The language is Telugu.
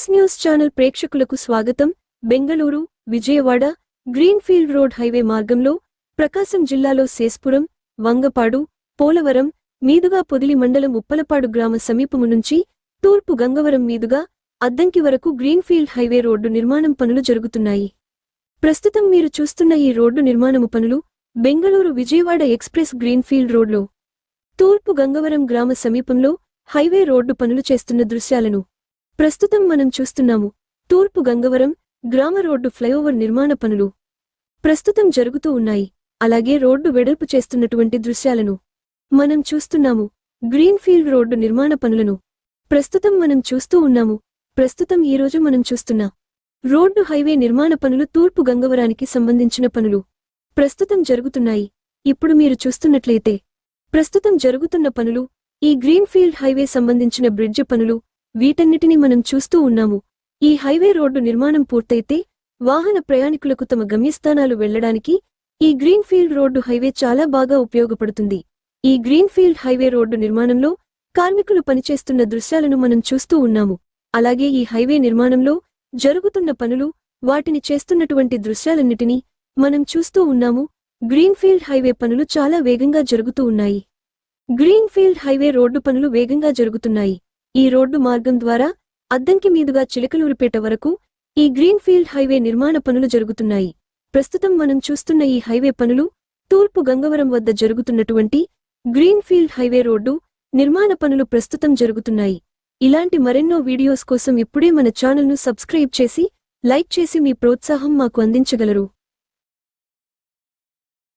ఎస్ న్యూస్ ఛానల్ ప్రేక్షకులకు స్వాగతం. Bengaluru Vijayawada greenfield road highway మార్గంలో ప్రకాశం జిల్లాలో శేస్పురం వంగపాడు పోలవరం మీదుగా పొదిలి మండలం ఉప్పలపాడు గ్రామ సమీపము నుంచి తూర్పు గంగవరం మీదుగా అద్దంకి వరకు గ్రీన్ఫీల్డ్ హైవే రోడ్డు నిర్మాణం పనులు జరుగుతున్నాయి. ప్రస్తుతం మీరు చూస్తున్న ఈ రోడ్డు నిర్మాణము పనులు బెంగళూరు విజయవాడ ఎక్స్ప్రెస్ గ్రీన్ఫీల్డ్ రోడ్లో. తూర్పు గంగవరం గ్రామ సమీపంలో హైవే రోడ్డు పనులు చేస్తున్న దృశ్యాలను ప్రస్తుతం మనం చూస్తున్నాము తూర్పు గంగవరం గ్రామ రోడ్డు ఫ్లైఓవర్ నిర్మాణ పనులు. ప్రస్తుతం జరుగుతూ ఉన్నాయి. అలాగే రోడ్డు వెడల్పు చేస్తున్నటువంటి దృశ్యాలను మనం చూస్తున్నాము. గ్రీన్ఫీల్డ్ రోడ్డు నిర్మాణ పనులను ప్రస్తుతం మనం చూస్తూ ఉన్నాము. ప్రస్తుతం ఈ రోజు మనం చూస్తున్న రోడ్డు హైవే నిర్మాణ పనులు తూర్పు గంగవరానికి సంబంధించిన పనులు ప్రస్తుతం జరుగుతున్నాయి. ఇప్పుడు మీరు చూస్తున్నట్లయితే ప్రస్తుతం జరుగుతున్న పనులు ఈ గ్రీన్ఫీల్డ్ హైవే సంబంధించిన బ్రిడ్జ్ పనులు వీటన్నిటిని మనం చూస్తూ ఉన్నాము. ఈ హైవే రోడ్డు నిర్మాణం పూర్తయితే వాహన ప్రయాణికులకు తమ గమ్యస్థానాలు వెళ్ళడానికి ఈ గ్రీన్ఫీల్డ్ రోడ్డు హైవే చాలా బాగా ఉపయోగపడుతుంది. ఈ గ్రీన్ఫీల్డ్ హైవే రోడ్డు నిర్మాణంలో కార్మికులు పనిచేస్తున్న దృశ్యాలను మనం చూస్తూ ఉన్నాము. అలాగే ఈ హైవే నిర్మాణంలో జరుగుతున్న పనులు వాటిని చేస్తున్నటువంటి దృశ్యాలన్నిటినీ మనం చూస్తూ ఉన్నాము. గ్రీన్ఫీల్డ్ హైవే పనులు చాలా వేగంగా జరుగుతూ ఉన్నాయి. గ్రీన్ఫీల్డ్ హైవే రోడ్డు పనులు వేగంగా జరుగుతున్నాయి. ఈ రోడ్డు మార్గం ద్వారా అద్దంకి మీదుగా చిలకలూరిపేట వరకు ఈ గ్రీన్ఫీల్డ్ హైవే నిర్మాణ పనులు జరుగుతున్నాయి. ప్రస్తుతం మనం చూస్తున్న ఈ హైవే పనులు తూర్పు గంగవరం వద్ద జరుగుతున్నటువంటి గ్రీన్ఫీల్డ్ హైవే రోడ్డు నిర్మాణ పనులు ప్రస్తుతం జరుగుతున్నాయి. ఇలాంటి మరెన్నో వీడియోస్ కోసం ఇప్పుడే మన ఛానల్ను సబ్స్క్రైబ్ చేసి లైక్ చేసి మీ ప్రోత్సాహం మాకు అందించగలరు.